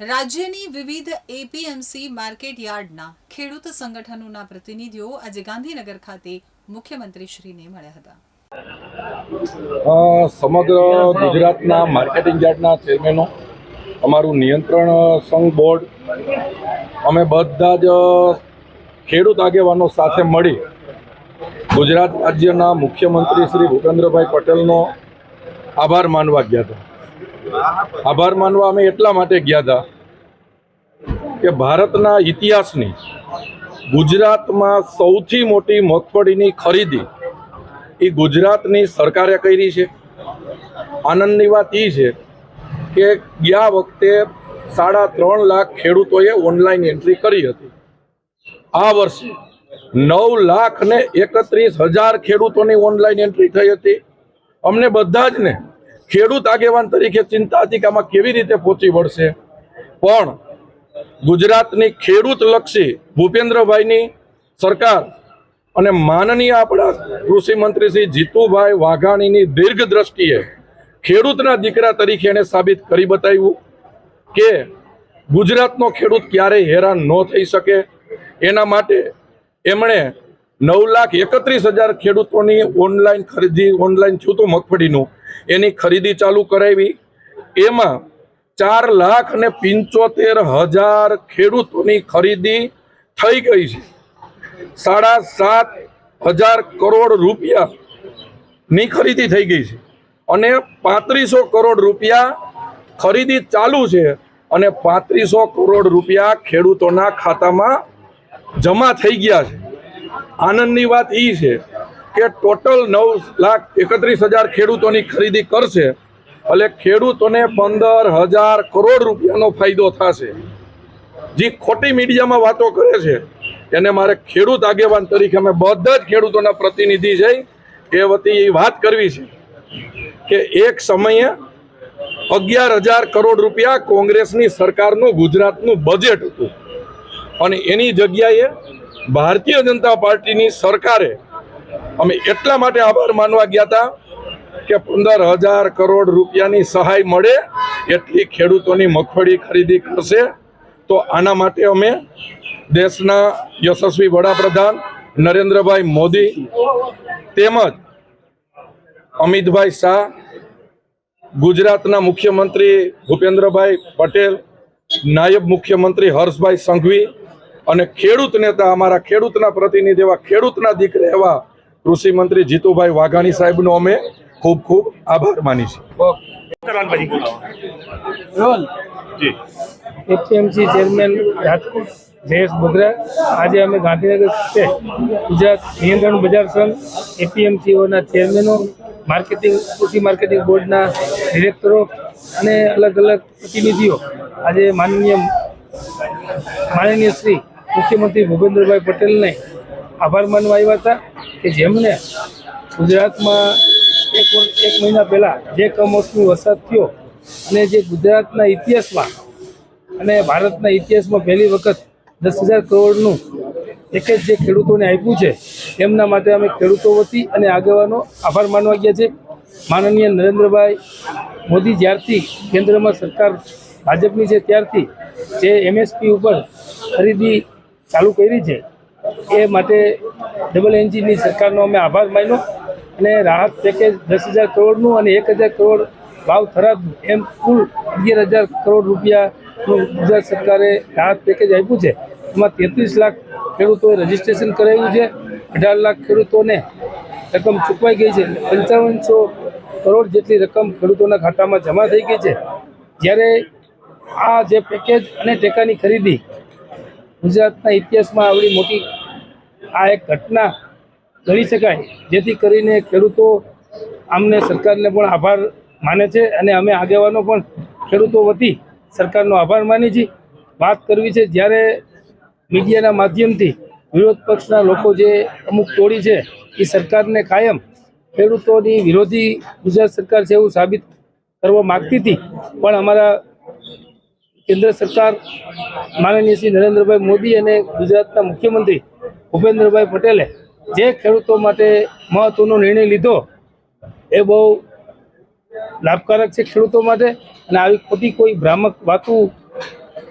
રાજ્યની વિવિધ APMC market યાર્ડના ખેડૂત સંગઠનોના પ્રતિનિધિઓ આજે ગાંધીનગર ખાતે મુખ્યમંત્રીશ્રીને મળ્યા હતા. સમગ્ર ગુજરાતના માર્કેટિંગ યાર્ડના ચેરમેનો, અમારું નિયંત્રણ સંઘ બોર્ડ, અમે બધા જ ખેડૂત આગેવાનો સાથે મળી ગુજરાત રાજ્યના મુખ્યમંત્રી શ્રી ભૂપેન્દ્રભાઈ પટેલનો આભાર માનવા ગયા હતા. આભાર માનવા અમે એટલા માટે ગયા હતા કે ભારતના ઇતિહાસની ગુજરાતમાં સૌથી મોટી મગફળીની ખરીદી એ ગુજરાતની સરકારે કરી છે. આનંદની વાત એ છે કે ગયા વખતે સાડા ત્રણ લાખ ખેડૂતોએ ઓનલાઈન એન્ટ્રી કરી હતી. આ વર્ષે નવ લાખ ને એકત્રીસ હજાર ખેડૂતોની ઓનલાઈન એન્ટ્રી થઈ હતી. અમને બધા જ ને ખેડૂત આગેવાન તરીકે ચિંતા હતી કે આમાં કેવી રીતે પહોંચી વળશે? પણ ગુજરાતની ખેડૂત લક્ષી ભૂપેન્દ્રભાઈની સરકાર અને માનનીય આપણા કૃષિ મંત્રી શ્રી જીતુભાઈ વાઘાણીની દીર્ઘ દ્રષ્ટિએ ખેડૂતના દીકરા તરીકે એને સાબિત કરી બતાવ્યું કે ગુજરાતનો ખેડૂત ક્યારેય હેરાન ન થઈ શકે. એના માટે એમણે નવ લાખ એકત્રીસ હજાર ખેડૂતોની ઓનલાઈન ખરીદી ઓનલાઈન હતું મગફળીનું એની ખરીદી ચાલુ કરાવી. એમાં ચાર લાખ ને પંચોતેર હજાર ખેડૂતોની ખરીદી થઈ ગઈ છે. સાડા સાત હજાર કરોડ રૂપિયાની ખરીદી થઈ ગઈ છે. અને પાંત્રીસો કરોડ રૂપિયા ખરીદી ચાલુ છે અને પાંત્રીસો કરોડ રૂપિયા ખેડૂતોના ખાતામાં જમા થઈ ગયા છે. આનંદની વાત એ છે કે ટોટલ નવ લાખ એકત્રીસ હજાર ખેડૂતોની ખરીદી કરશે, એટલે ખેડૂતોને પંદર હજાર કરોડ રૂપિયાનો ફાયદો થશે. જે ખોટી મીડિયામાં વાતો કરે છે, એને મારે ખેડૂત આગેવાન તરીકે અમે બધા જ ખેડૂતોના પ્રતિનિધિ છે એ વતી એ વાત કરવી છે કે એક સમયે અગિયાર હજાર કરોડ રૂપિયા કોંગ્રેસની સરકારનું, ગુજરાતનું બજેટ હતું. અને એની જગ્યાએ ભારતીય જનતા પાર્ટીની સરકારે અમે એટલા માટે આભાર માનવા ગયા હતા કે પંદર હજાર કરોડ રૂપિયાની સહાય મળે એટલી ખેડૂતોની મગફળી ખરીદી કરશે. તો આના માટે અમે દેશના યશસ્વી વડાપ્રધાન નરેન્દ્રભાઈ મોદી તેમજ અમિતભાઈ શાહ, ગુજરાતના મુખ્યમંત્રી ભૂપેન્દ્રભાઈ પટેલ, નાયબ મુખ્યમંત્રી હર્ષભાઈ સંઘવી અને ખેડૂત નેતા અમારા ખેડૂતના પ્રતિનિધિ એવા ખેડૂતના દીકરા એવા કૃષિ મંત્રી જીતુભાઈ વાઘાણી સાહેબનો અમે ખૂબ ખૂબ આભાર માની છીએ. એપીએમસી ચેરમેન રાજકોટ જયેશ બોગરા આજે અમે ગાંધીનગર ખાતે ગુજરાત નિયંત્રણ બજાર સંઘ એપીએમસીઓના ચેરમેનો માર્કેટિંગ કૃષિ માર્કેટિંગ બોર્ડના ડિરેક્ટરો અને અલગ અલગ પ્રતિનિધિઓ. આજે માનનીય માનનીય શ્રી મુખ્યમંત્રી ભૂપેન્દ્રભાઈ પટેલને આભાર માનવા આવ્યા હતા કે જેમને ગુજરાતમાં એક એક મહિના પહેલાં જે કમોસમી વરસાદ થયો અને જે ગુજરાતના ઇતિહાસમાં અને ભારતના ઇતિહાસમાં પહેલી વખત દસ હજાર કરોડનું પેકેજ જે ખેડૂતોને આપ્યું છે, એમના માટે અમે ખેડૂતો વતી અને આગેવાનો આભાર માનવા ગયા છે. માનનીય નરેન્દ્રભાઈ મોદી જ્યારથી કેન્દ્રમાં સરકાર ભાજપની છે, ત્યારથી જે એમએસપી ઉપર ખરીદી ચાલુ કરી છે એ માટે ડબલ એન્જિનની સરકારનો અમે આભાર માન્યો અને રાહત પેકેજ દસ હજાર કરોડનું અને એક હજાર કરોડ ભાવ થરાદનું એમ કુલ અગિયાર હજાર કરોડ રૂપિયાનું ગુજરાત સરકારે રાહત પેકેજ આપ્યું છે. એમાં તેત્રીસ લાખ ખેડૂતોએ રજીસ્ટ્રેશન કરાવ્યું છે. અઢાર લાખ ખેડૂતોને રકમ ચૂકવાઈ ગઈ છે. પંચાવનસો કરોડ જેટલી રકમ ખેડૂતોના ખાતામાં જમા થઈ ગઈ છે. જ્યારે આ જે પેકેજ અને ટેકાની ખરીદી ગુજરાતના ઇતિહાસમાં આવડી મોટી આ એક ઘટના ગણી શકાય, જેથી કરીને ખેડૂતો આમને સરકારને પણ આભાર માને છે અને અમે આગેવાનો પણ ખેડૂતો વતી સરકારનો આભાર માની છીએ વાત કરવી છે, જ્યારે મીડિયાના માધ્યમથી વિરોધ પક્ષના લોકો જે અમુક તોડી છે, એ સરકારને કાયમ ખેડૂતોની વિરોધી ગુજરાત સરકાર છે એવું સાબિત કરવા માગતી હતી. પણ અમારા કેન્દ્ર સરકાર માનનીય શ્રી નરેન્દ્રભાઈ મોદી અને ગુજરાતના મુખ્યમંત્રી ભૂપેન્દ્રભાઈ પટેલે જે ખેડૂતો માટે મહત્વનો નિર્ણય લીધો, એ બહુ લાભકારક છે ખેડૂતો માટે અને આવી ખોટી કોઈ ભ્રામક વાતો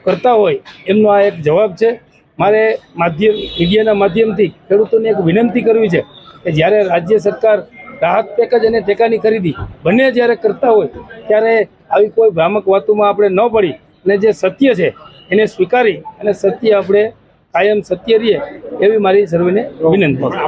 કરતા હોય એમનો આ એક જવાબ છે. મારે માધ્યમ, મીડિયાના માધ્યમથી ખેડૂતોને એક વિનંતી કરવી છે કે જ્યારે રાજ્ય સરકાર રાહત પેકેજ અને ટેકાની ખરીદી બંને જ્યારે કરતા હોય, ત્યારે આવી કોઈ ભ્રામક વાતોમાં આપણે ન પડી અને જે સત્ય છે એને સ્વીકારી અને સત્ય આપણે કાયમ સત્ય રહીએ એવી મારી સર્વેને વિનંતી.